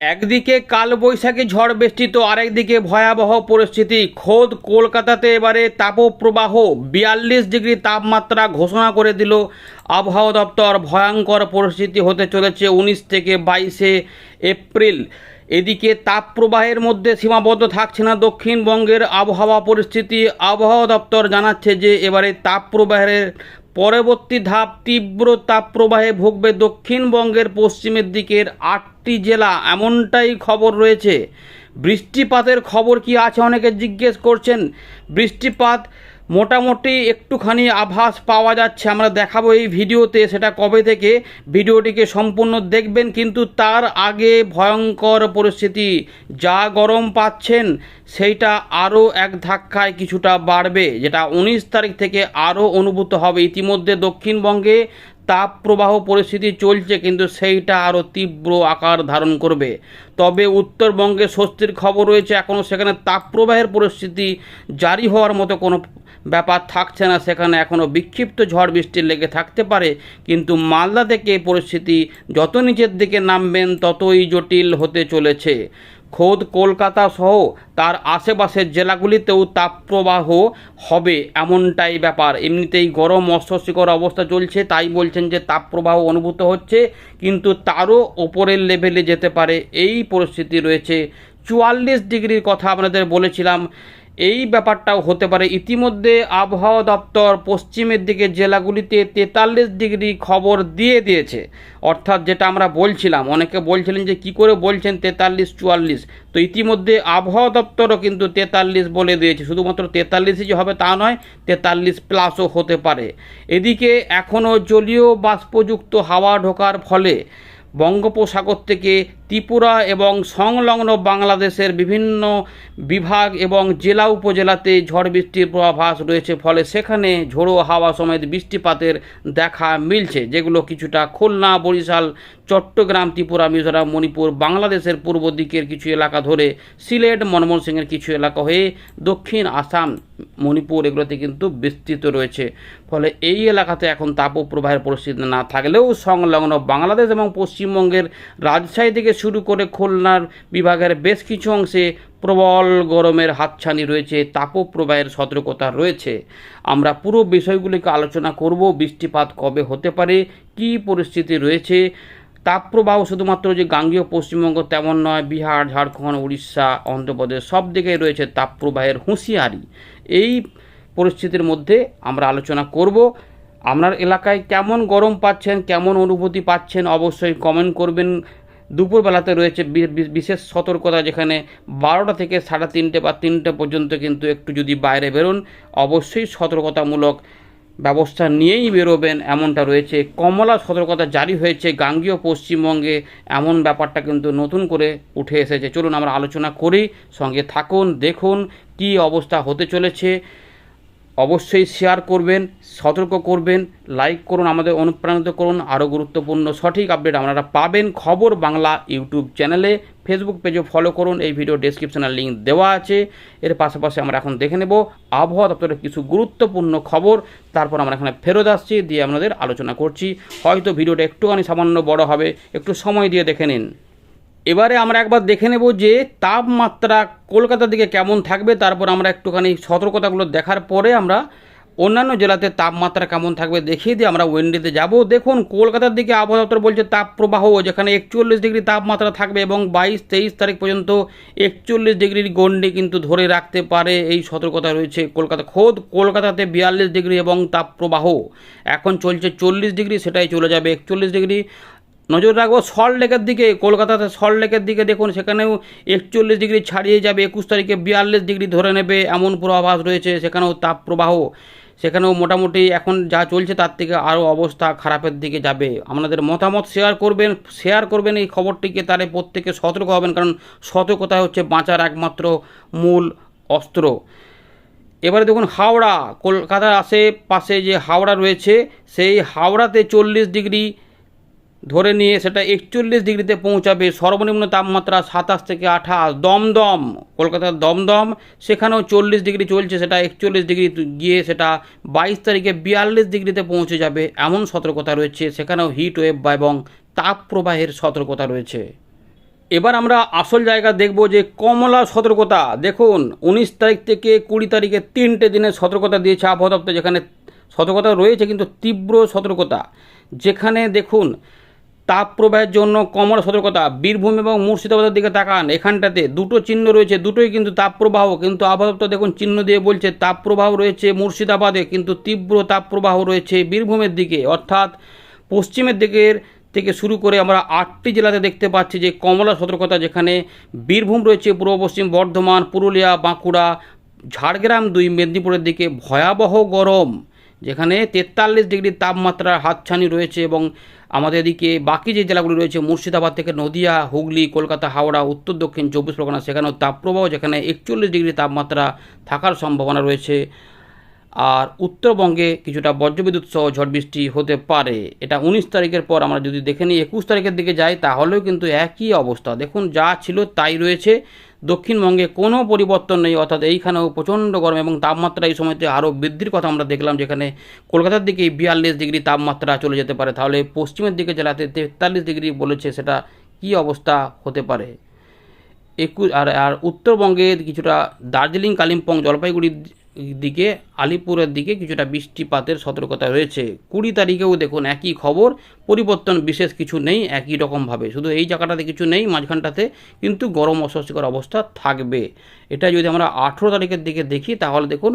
একদিকে কালবৈশাখী ঝড় বৃষ্টি তো আরেকদিকে ভয়াবহ পরিস্থিতি। খোদ কলকাতাতে এবারে তাপপ্রবাহ, বিয়াল্লিশ ডিগ্রি তাপমাত্রা ঘোষণা করে দিল আবহাওয়া দপ্তর। ভয়ঙ্কর পরিস্থিতি হতে চলেছে উনিশ থেকে বাইশে এপ্রিল। এদিকে তাপপ্রবাহের মধ্যে সীমাবদ্ধ থাকছে না দক্ষিণবঙ্গের আবহাওয়া পরিস্থিতি। আবহাওয়া দপ্তর জানাচ্ছে যে, এবারে তাপপ্রবাহের পরবর্তী ধাপ তীব্র তাপপ্রবাহে ভুগবে দক্ষিণবঙ্গের পশ্চিমের দিকের আটটি জেলা, এমনটাই খবর রয়েছে। বৃষ্টিপাতের খবর কি আছে? অনেকে জিজ্ঞেস করছেন। বৃষ্টিপাত মোটামুটি একটুখানি আভাস পাওয়া যাচ্ছে, আমরা দেখাবো এই ভিডিওতে সেটা কবে থেকে। ভিডিওটিকে সম্পূর্ণ দেখবেন, কিন্তু তার আগে ভয়ঙ্কর পরিস্থিতি, যা গরম পাচ্ছেন সেইটা আরও এক ধাক্কায় কিছুটা বাড়বে, যেটা উনিশ তারিখ থেকে আরও অনুভূত হবে। ইতিমধ্যে দক্ষিণবঙ্গে তাপপ্রবাহ পরিস্থিতি চলছে, কিন্তু সেইটা আরও তীব্র আকার ধারণ করবে। তবে উত্তরবঙ্গে স্বস্তির খবর রয়েছে, এখনও সেখানে তাপপ্রবাহের পরিস্থিতি জারি হওয়ার মতো কোনো ব্যাপার থাকছে না, সেখানে এখনও বিক্ষিপ্ত ঝড় বৃষ্টি লেগে থাকতে পারে। কিন্তু মালদা থেকে পরিস্থিতি যত নিচের দিকে নামবেন, ততই জটিল হতে চলেছে। খোদ কলকাতা সহ তার আশেপাশের জেলাগুলিতেও তাপপ্রবাহ হবে এমনটাই ব্যাপার। এমনিতেই গরম, অস্বস্তিকর অবস্থা চলছে, তাই বলছেন যে তাপপ্রবাহ অনুভূত হচ্ছে, কিন্তু তারও ওপরের লেভেলে যেতে পারে। এই পরিস্থিতি রয়েছে। চুয়াল্লিশ ডিগ্রির কথা আপনাদের বলেছিলাম এই ব্যাপারটাও হতে পারে। ইতিমধ্যে আবহাওয়া দপ্তর পশ্চিমের দিকে জেলাগুলিতে তেতাল্লিশ ডিগ্রি খবর দিয়ে দিয়েছে। অর্থাৎ যেটা আমরা বলছিলাম, অনেকে বলছিলেন যে কি করে বলছেন তেতাল্লিশ, চুয়াল্লিশ? তো ইতিমধ্যে আবহাওয়া দপ্তরও কিন্তু তেতাল্লিশ বলে দিয়েছে। শুধুমাত্র তেতাল্লিশই যে হবে তা নয়, তেতাল্লিশ প্লাসও হতে পারে। এদিকে এখনও জলীয় বাষ্পযুক্ত হাওয়া ঢোকার ফলে বঙ্গোপসাগর থেকে ত্রিপুরা এবং সংলগ্ন বাংলাদেশের বিভিন্ন বিভাগ এবং জেলা উপজেলাতে ঝড় বৃষ্টির পূর্বাভাস রয়েছে, ফলে সেখানে ঝোড়ো হাওয়া সমেত বৃষ্টিপাতের দেখা মিলছে, যেগুলো কিছুটা খুলনা, বরিশাল, চট্টগ্রাম, ত্রিপুরা, মিজোরাম, মণিপুর, বাংলাদেশের পূর্ব দিকের কিছু এলাকা ধরে সিলেট, মনমোহন কিছু এলাকা হয়ে দক্ষিণ আসাম, মণিপুর এগুলোতে কিন্তু বিস্তৃত রয়েছে। ফলে এই এলাকাতে এখন তাপপ্রবাহের পরিস্থিতি না থাকলেও সংলগ্ন বাংলাদেশ এবং পশ্চিমবঙ্গের রাজশাহী থেকে শুরু করে খুলনার বিভাগের বেশ কিছু অংশে প্রবল গরমের হাতছানি রয়েছে, তাপপ্রবাহের সতর্কতা রয়েছে। আমরা পুরো বিষয়গুলিকে আলোচনা করব, বৃষ্টিপাত কবে হতে পারে, কী পরিস্থিতি রয়েছে। তাপপ্রবাহ শুধুমাত্র যে গাঙ্গীয় পশ্চিমবঙ্গ তেমন নয়, বিহার, ঝাড়খণ্ড, উড়িষ্যা, অন্ধ্রপ্রদেশ সব দিকেই রয়েছে তাপপ্রবাহের হুঁশিয়ারি। এই পরিস্থিতির মধ্যে আমরা আলোচনা করব। আপনার এলাকায় কেমন গরম পাচ্ছেন, কেমন অনুভূতি পাচ্ছেন, অবশ্যই কমেন্ট করবেন। দুপুরবেলাতে রয়েছে বিশেষ সতর্কতা যেখানে বারোটা থেকে সাড়ে তিনটে বা তিনটে পর্যন্ত কিন্তু একটু যদি বাইরে বেরোন, অবশ্যই সতর্কতামূলক ব্যবস্থা নিয়েই বেরোবেন এমনটা রয়েছে। কমলা সতর্কতা জারি হয়েছে, গাঙ্গীয় পশ্চিমবঙ্গে এমন ব্যাপারটা কিন্তু নতুন করে উঠে এসেছে। চলুন আমরা আলোচনা করি, সঙ্গে থাকুন, দেখুন কী অবস্থা হতে চলেছে। অবশ্যই শেয়ার করবেন, সতর্ক করবেন লাইক করুন, আমাদের অনুপ্রাণিত করুন। আরও গুরুত্বপূর্ণ সঠিক আপডেট আপনারা পাবেন খবর বাংলা ইউটিউব চ্যানেলে ফেসবুক পেজও ফলো করুন, এই ভিডিও ডেসক্রিপশনে লিঙ্ক দেওয়া আছে। এর পাশাপাশি আমরা এখন দেখে নেব আবহাওয়া দপ্তরের কিছু গুরুত্বপূর্ণ খবর। তারপর আমরা এখানে ফেরত আসছি, দিয়ে আপনাদের আলোচনা করছি। হয়তো ভিডিওটা একটুখানি সামান্য বড় হবে, একটু সময় দিয়ে দেখে নিন। এবারে আমরা একবার দেখে নেব যে তাপমাত্রা কলকাতার দিকে কেমন থাকবে, তারপর আমরা একটুখানি সতর্কতাগুলো দেখার পরে আমরা অন্যান্য জেলাতে তাপমাত্রা কেমন থাকবে দেখিয়ে দিয়ে আমরা ওয়েন্ডিতে যাব। দেখুন, কলকাতার দিকে আবহাওয়া দপ্তর বলছে তাপপ্রবাহ যেখানে একচল্লিশ ডিগ্রি তাপমাত্রা থাকবে এবং বাইশ তেইশ তারিখ পর্যন্ত একচল্লিশ ডিগ্রির গণ্ডি কিন্তু ধরে রাখতে পারে এই সতর্কতা রয়েছে কলকাতা। খোদ কলকাতাতে বিয়াল্লিশ ডিগ্রি এবং তাপপ্রবাহ এখন চলছে চল্লিশ ডিগ্রি, সেটাই চলে যাবে একচল্লিশ ডিগ্রি। নজর রাখব। সল্ট লেকের দিকে, কলকাতাতে সল্ট লেকের দিকে দেখুন, সেখানেও একচল্লিশ ডিগ্রি ছাড়িয়ে যাবে, একুশ তারিখে বিয়াল্লিশ ডিগ্রি ধরে নেবে এমন পূর্বাভাস রয়েছে, সেখানেও তাপ প্রবাহ সেখানেও মোটামুটি এখন যা চলছে তার থেকে আরও অবস্থা খারাপের দিকে যাবে। আপনাদের মতামত শেয়ার করবেন শেয়ার করবেন এই খবরটিকে তারে প্রত্যেকে সতর্ক হবেন, কারণ সতর্কতা হচ্ছে বাঁচার একমাত্র মূল অস্ত্র। এবারে দেখুন হাওড়া, কলকাতার আশেপাশে যে হাওড়া রয়েছে, সেই হাওড়াতে চল্লিশ ডিগ্রি ধরে নিয়ে সেটা একচল্লিশ ডিগ্রিতে পৌঁছাবে। সর্বনিম্ন তাপমাত্রা সাতাশ থেকে আঠাশ। দমদম, কলকাতার দমদম, সেখানেও চল্লিশ ডিগ্রি চলছে, সেটা একচল্লিশ ডিগ্রি গিয়ে সেটা বাইশ তারিখে বিয়াল্লিশ ডিগ্রিতে পৌঁছে যাবে। এমন সতর্কতা রয়েছে, সেখানেও হিট ওয়েভ বা এবং তাপ প্রবাহের সতর্কতা রয়েছে। এবার আমরা আসল জায়গা দেখব যে কমলা সতর্কতা। দেখুন, উনিশ তারিখ থেকে কুড়ি তারিখে তিনটে দিনের সতর্কতা দিয়েছে আবহাওয়া দপ্তর, যেখানে সতর্কতা রয়েছে কিন্তু তীব্র সতর্কতা। যেখানে দেখুন তাপ প্রবাহের জন্য কমলা সতর্কতা, বীরভূম এবং মুর্শিদাবাদের দিকে তাকান। এখানটাতে দুটো চিহ্ন রয়েছে, দুটোই কিন্তু তাপ প্রবাহ কিন্তু আবহাওয়া দেখুন, চিহ্ন দিয়ে বলছে তাপ প্রবাহ রয়েছে মুর্শিদাবাদে, কিন্তু তীব্র তাপ প্রবাহ রয়েছে বীরভূমের দিকে। অর্থাৎ পশ্চিমের দিকের থেকে শুরু করে আমরা আটটি জেলাতে দেখতে পাচ্ছি যে, কমলা সতর্কতা যেখানে বীরভূম রয়েছে, পূর্ব পশ্চিম বর্ধমান, পুরুলিয়া, বাঁকুড়া, ঝাড়গ্রাম দুই, মেদিনীপুরের দিকে। ভয়াবহ গরম। যেখানে তেতাল্লিশ ডিগ্রি তাপমাত্রার হাতছানি রয়েছে এবং আমাদের এদিকে বাকি যে জেলাগুলি রয়েছে, মুর্শিদাবাদ থেকে নদিয়া, হুগলি, কলকাতা, হাওড়া, উত্তর, দক্ষিণ, চব্বিশ পরগনা, সেখানেও তাপপ্রবাহ যেখানে একচল্লিশ ডিগ্রি তাপমাত্রা থাকার সম্ভাবনা রয়েছে। আর উত্তরবঙ্গে কিছুটা বজ্রবিদ্যুৎ সহ ঝড় বৃষ্টি হতে পারে। এটা উনিশ তারিখের পর আমরা যদি দেখে নিই, একুশ তারিখের দিকে যাই, তাহলেও কিন্তু একই অবস্থা। দেখুন, যা ছিল তাই রয়েছে। দক্ষিণবঙ্গে কোনো পরিবর্তন নেই, অর্থাৎ এইখানেও প্রচণ্ড গরম এবং তাপমাত্রা এই সময়তে আরও বৃদ্ধির কথা আমরা দেখলাম, যেখানে কলকাতার দিকে বিয়াল্লিশ ডিগ্রি তাপমাত্রা চলে যেতে পারে। তাহলে পশ্চিমের দিকে জেলাতে তেতাল্লিশ ডিগ্রি বলেছে, সেটা কি অবস্থা হতে পারে? একুশ, আর আর উত্তরবঙ্গের কিছুটা দার্জিলিং, কালিম্পং জলপাইগুড়ির দিকে, আলিপুরের দিকে কিছুটা বৃষ্টিপাতের সতর্কতা রয়েছে। কুড়ি তারিখেও দেখুন একই খবর, পরিবর্তন বিশেষ কিছু নেই, একই রকমভাবে শুধু এই জায়গাটাতে কিছু নেই, মাঝখানটাতে কিন্তু গরম অস্বস্তিকর অবস্থা থাকবে। এটা যদি আমরা আঠেরো তারিখের দিকে দেখি, তাহলে দেখুন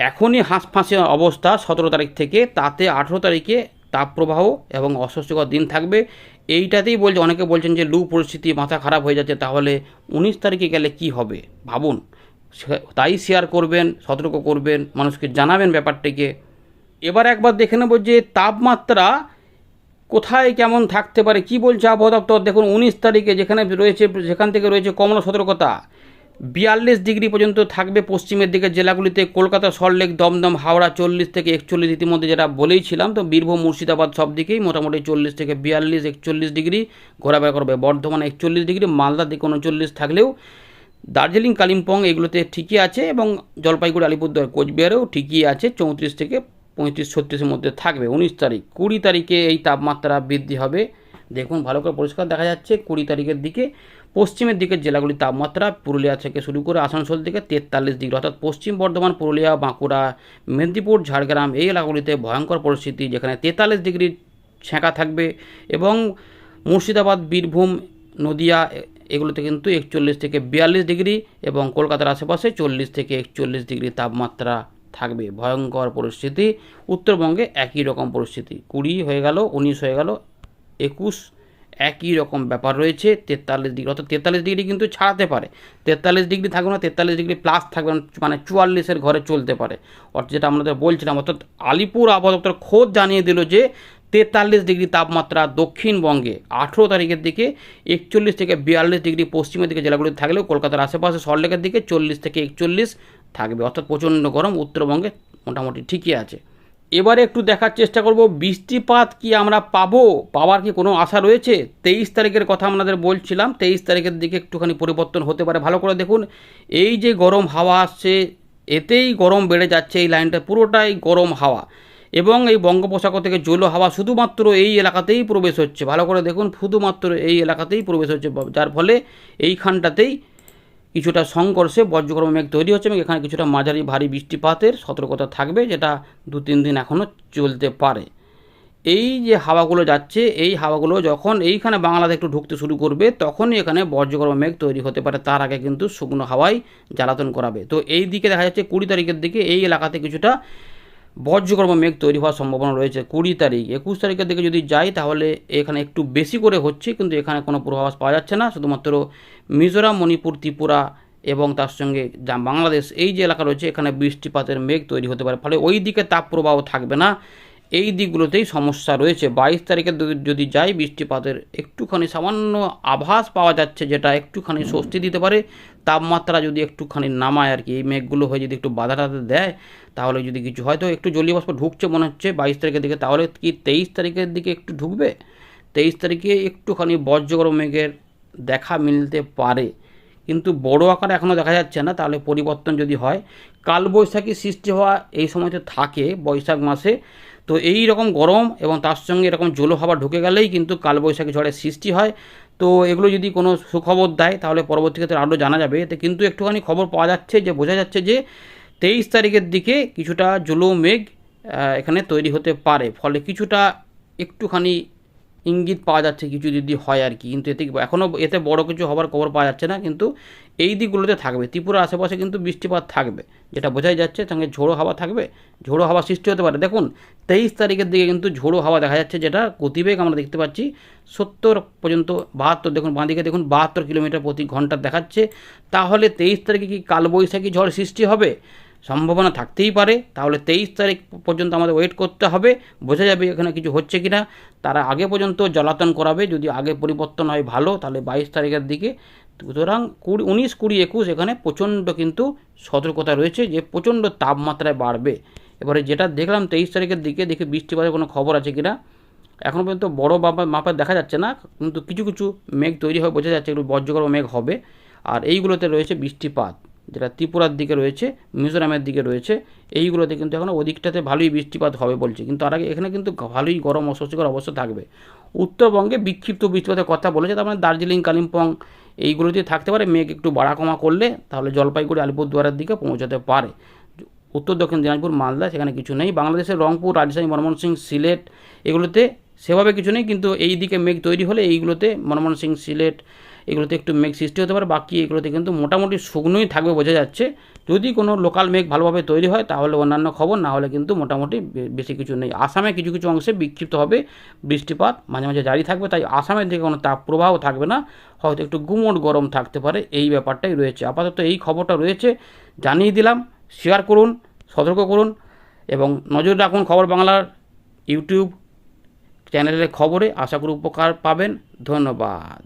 এখনই হাঁসফাঁসে অবস্থা সতেরো তারিখ থেকে। তাতে আঠেরো তারিখে তাপপ্রবাহ এবং অস্বস্তিকর দিন থাকবে। এইটাতেই বলছে, অনেকে বলছেন যে লু পরিস্থিতি মাথা খারাপ হয়ে যাচ্ছে, তাহলে উনিশ তারিখে গেলে কি হবে? ভাবুন। তাই শেয়ার করবেন, সতর্ক করবেন, মানুষকে জানাবেন ব্যাপারটিকে। এবার একবার দেখে নেব যে তাপমাত্রা কোথায় কেমন থাকতে পারে, কি বলছে আবহাওয়া দপ্তর? দেখুন, উনিশ তারিখে যেখানে রয়েছে, যেখান থেকে রয়েছে কমলা সতর্কতা, বিয়াল্লিশ ডিগ্রি পর্যন্ত থাকবে পশ্চিমের দিকে জেলাগুলিতে, কলকাতা সল্টলেক দমদম, হাওড়া, চল্লিশ থেকে একচল্লিশ ইতিমধ্যে যেটা বলেইছিলাম, তো বীরভূম, মুর্শিদাবাদ সব দিকেই মোটামুটি চল্লিশ থেকে বিয়াল্লিশ, একচল্লিশ ডিগ্রি ঘোরাফেরা করবে। বর্ধমান একচল্লিশ ডিগ্রি মালদার দিকে উনচল্লিশ থাকলেও দার্জিলিং, কালিম্পং এগুলোতে ঠিকই আছে এবং জলপাইগুড়ি, আলিপুরদুয়ার, কোচবিহারেও ঠিকই আছে, চৌত্রিশ থেকে পঁয়ত্রিশ, ছত্রিশের মধ্যে থাকবে। উনিশ তারিখ, কুড়ি তারিখে এই তাপমাত্রা বৃদ্ধি হবে। দেখুন, ভালো করে পরিষ্কার দেখা যাচ্ছে, কুড়ি তারিখের দিকে পশ্চিমের দিকের জেলাগুলির তাপমাত্রা পুরুলিয়া থেকে শুরু করে আসানসোল থেকে তেতাল্লিশ ডিগ্রি, অর্থাৎ পশ্চিম বর্ধমান, পুরুলিয়া, বাঁকুড়া, মেদিনীপুর, ঝাড়গ্রাম এই এলাকাগুলিতে ভয়ঙ্কর পরিস্থিতি, যেখানে তেতাল্লিশ ডিগ্রি ছেঁকা থাকবে এবং মুর্শিদাবাদ, বীরভূম, নদিয়া এগুলোতে কিন্তু একচল্লিশ থেকে বিয়াল্লিশ ডিগ্রি এবং কলকাতার আশেপাশে চল্লিশ থেকে একচল্লিশ ডিগ্রি তাপমাত্রা থাকবে। ভয়ঙ্কর পরিস্থিতি। উত্তরবঙ্গে একই রকম পরিস্থিতি। কুড়ি হয়ে গেল, উনিশ হয়ে গেল, একুশ একই রকম ব্যাপার রয়েছে। তেতাল্লিশ ডিগ্রি অর্থাৎ তেতাল্লিশ ডিগ্রি কিন্তু ছাড়াতে পারে। তেতাল্লিশ ডিগ্রি থাকবে না, তেতাল্লিশ ডিগ্রি প্লাস থাকবে না মানে চুয়াল্লিশের ঘরে চলতে পারে। অর্থাৎ যেটা আমাদের বলছিলাম, অর্থাৎ আলিপুর আবহাওয়া দপ্তর খোঁজ জানিয়ে দিল যে তেতাল্লিশ ডিগ্রি তাপমাত্রা দক্ষিণবঙ্গে আঠেরো তারিখের দিকে, একচল্লিশ থেকে বিয়াল্লিশ ডিগ্রি পশ্চিমের দিকে জেলাগুলি থাকলেও কলকাতার আশেপাশে সল্টলেকের দিকে চল্লিশ থেকে একচল্লিশ থাকবে। অর্থাৎ প্রচণ্ড গরম উত্তরবঙ্গে মোটামুটি ঠিকই আছে। এবারে একটু দেখার চেষ্টা করব, বৃষ্টিপাত কি আমরা পাবো? পাওয়ার কি কোনো আশা রয়েছে? তেইশ তারিখের কথা আপনাদের বলছিলাম, তেইশ তারিখের দিকে একটুখানি পরিবর্তন হতে পারে। ভালো করে দেখুন, এই যে গরম হাওয়া আসছে, এতেই গরম বেড়ে যাচ্ছে, এই লাইনটা পুরোটাই গরম হাওয়া। এবং এই বঙ্গোপসাগর থেকে জৈল হাওয়া শুধুমাত্র এই এলাকাতেই প্রবেশ হচ্ছে। ভালো করে দেখুন, শুধুমাত্র এই এলাকাতেই প্রবেশ হচ্ছে যার ফলে এইখানটাতেই কিছুটা সংঘর্ষে বজ্রগর্ভ মেঘ তৈরি হচ্ছে এবং এখানে কিছুটা মাঝারি ভারী বৃষ্টিপাতের সতর্কতা থাকবে যেটা দু তিন দিন এখনও চলতে পারে। এই যে হাওয়াগুলো যাচ্ছে, এই হাওয়াগুলো যখন এইখানে বাংলাদেশ একটু ঢুকতে শুরু করবে, তখনই এখানে বজ্রগর্ভ মেঘ তৈরি হতে পারে। তার আগে কিন্তু শুকনো হাওয়ায় জ্বালাতন করাবে। তো এই দিকে দেখা যাচ্ছে কুড়ি তারিখের দিকে এই এলাকাতে কিছুটা বজ্রগর্ভ মেঘ তৈরি হওয়ার সম্ভাবনা রয়েছে কুড়ি তারিখ। একুশ তারিখের দিকে যদি যাই তাহলে এখানে একটু বেশি করে হচ্ছে, কিন্তু এখানে কোনো পূর্বাভাস পাওয়া যাচ্ছে না। শুধুমাত্র মিজোরাম, মণিপুর, ত্রিপুরা এবং তার সঙ্গে যা বাংলাদেশ, এই যে এলাকা রয়েছে, এখানে বৃষ্টিপাতের মেঘ তৈরি হতে পারে। ফলে ওই দিকে তাপ প্রবাহ থাকবে না। এই দিকগুলোতেই সমস্যা রয়েছে। বাইশ তারিখে যদি- যাই বৃষ্টিপাতের একটুখানি সামান্য আভাস পাওয়া যাচ্ছে যেটা একটুখানি স্বস্তি দিতে পারে। তাপমাত্রা যদি একটুখানি নামায় আর কি এই মেঘগুলো হয়ে যদি একটু বাধা টাধা দেয় তাহলে যদি কিছু হয়তো একটু জলীয় বাষ্প ঢুকছে মনে হচ্ছে বাইশ তারিখের দিকে। তাহলে কি তেইশ তারিখের দিকে একটু ঢুকবে? তেইশ তারিখে একটুখানি বজ্রগর্ভ মেঘের দেখা মিলতে পারে। কিন্তু বড় আকারে এখনও দেখা যাচ্ছে না তাহলে পরিবর্তন যদি হয় কালবৈশাখী সৃষ্টি হওয়া এই সময়তে থাকে বৈশাখ মাসে। তো এই রকম গরম এবং তার সঙ্গে এরকম জলো হাওয়া ঢুকে গেলেই কিন্তু কালবৈশাখী ঝড়ের সৃষ্টি হয়। তো এগুলো যদি কোনো সুখবর দেয় তাহলে পরবর্তী ক্ষেত্রে আরও জানা যাবে। এতে কিন্তু একটুখানি খবর পাওয়া যাচ্ছে যে, বোঝা যাচ্ছে যে, তেইশ তারিখের দিকে কিছুটা জলো মেঘ এখানে তৈরি হতে পারে। ফলে কিছুটা একটুখানি ইঙ্গিত পাওয়া যাচ্ছে কিছু যদি হয় আর কি। কিন্তু এতে এখনও এতে বড় কিছু হবার খবর পাওয়া যাচ্ছে না, কিন্তু এই দিকগুলোতে থাকবে। ত্রিপুরার আশেপাশে কিন্তু বৃষ্টিপাত থাকবে, যেটা বোঝাই যাচ্ছে সঙ্গে ঝোড়ো হাওয়া থাকবে, ঝোড়ো হাওয়া সৃষ্টি হতে পারে। দেখুন, তেইশ তারিখের দিকে কিন্তু ঝোড়ো হাওয়া দেখা যাচ্ছে, যেটা গতিবেগ আমরা দেখতে পাচ্ছি সত্তর পর্যন্ত বাহাত্তর, দেখুন বাঁদিকে দেখুন বাহাত্তর কিলোমিটার প্রতি ঘণ্টা দেখাচ্ছে। তাহলে তেইশ তারিখে কি কালবৈশাখী ঝড় সৃষ্টি হবে? সম্ভাবনা থাকতেই পারে। তাহলে তেইশ তারিখ পর্যন্ত আমাদের ওয়েট করতে হবে। বোঝা যাবে এখানে কিছু হচ্ছে কি না তারা আগে পর্যন্ত জলাতন করাবে। যদি আগে পরিবর্তন হয় ভালো, তাহলে বাইশ তারিখের দিকে। সুতরাং কুড়ি, উনিশ, কুড়ি, একুশ এখানে প্রচণ্ড কিন্তু সতর্কতা রয়েছে যে প্রচণ্ড তাপমাত্রায় বাড়বে। এবারে যেটা দেখলাম তেইশ তারিখের দিকে, দেখি বৃষ্টিপাতের কোনো খবর আছে কি না এখনও পর্যন্ত বড় মাপা মাপা দেখা যাচ্ছে না, কিন্তু কিছু কিছু মেঘ তৈরি হয়ে বোঝা যাচ্ছে একটু বজ্রগর্ভ মেঘ হবে। আর এইগুলোতে রয়েছে বৃষ্টিপাত। যেটা ত্রিপুরার দিকে রয়েছে, মিজোরামের দিকে রয়েছে, এইগুলোতে কিন্তু এখন ওদিকটাতে ভালোই বৃষ্টিপাত হবে বলছে। কিন্তু তার আগে এখানে কিন্তু ভালোই গরম অস্বস্তিকর অবস্থা থাকবে। উত্তরবঙ্গে বিক্ষিপ্ত বৃষ্টিপাতের কথা বলেছে, তার মানে দার্জিলিং, কালিম্পং এইগুলোতে থাকতে পারে। মেঘ একটু বাড়া কমা করলে তাহলে জলপাইগুড়ি, আলিপুরদুয়ারের দিকে পৌঁছাতে পারে। উত্তর দক্ষিণ দিনাজপুর, মালদা, সেখানে কিছু নেই। বাংলাদেশের রংপুর, রাজশাহী ময়মনসিংহ সিলেট এগুলোতে সেভাবে কিছু নেই, কিন্তু এই দিকে মেঘ তৈরি হলে এইগুলোতে ময়মনসিংহ সিলেট এগুলোতে একটু মেঘ সৃষ্টি হতে পারে, বাকি এগুলোতে কিন্তু মোটামুটি শুকনোই থাকবে বোঝা যাচ্ছে। যদি কোনো লোকাল মেঘ ভালোভাবে তৈরি হয়, তাহলে অন্যান্য খবর, না হলে কিন্তু মোটামুটি বেশি কিছু নেই। আসামে কিছু কিছু অংশে বিক্ষিপ্ত হবে বৃষ্টিপাত, মাঝে মাঝে জারি থাকবে, তাই আসামের দিকে কোনো তাপ প্রবাহ থাকবে না। হয়তো একটু গুমোট গরম থাকতে পারে, এই ব্যাপারটাই রয়েছে। আপাতত এই খবরটা রয়েছে, জানিয়ে দিলাম। শেয়ার করুন, সতর্ক করুন এবং নজর রাখুন খবর বাংলার ইউটিউব চ্যানেলের খবরে। আশা করি উপকার পাবেন। ধন্যবাদ।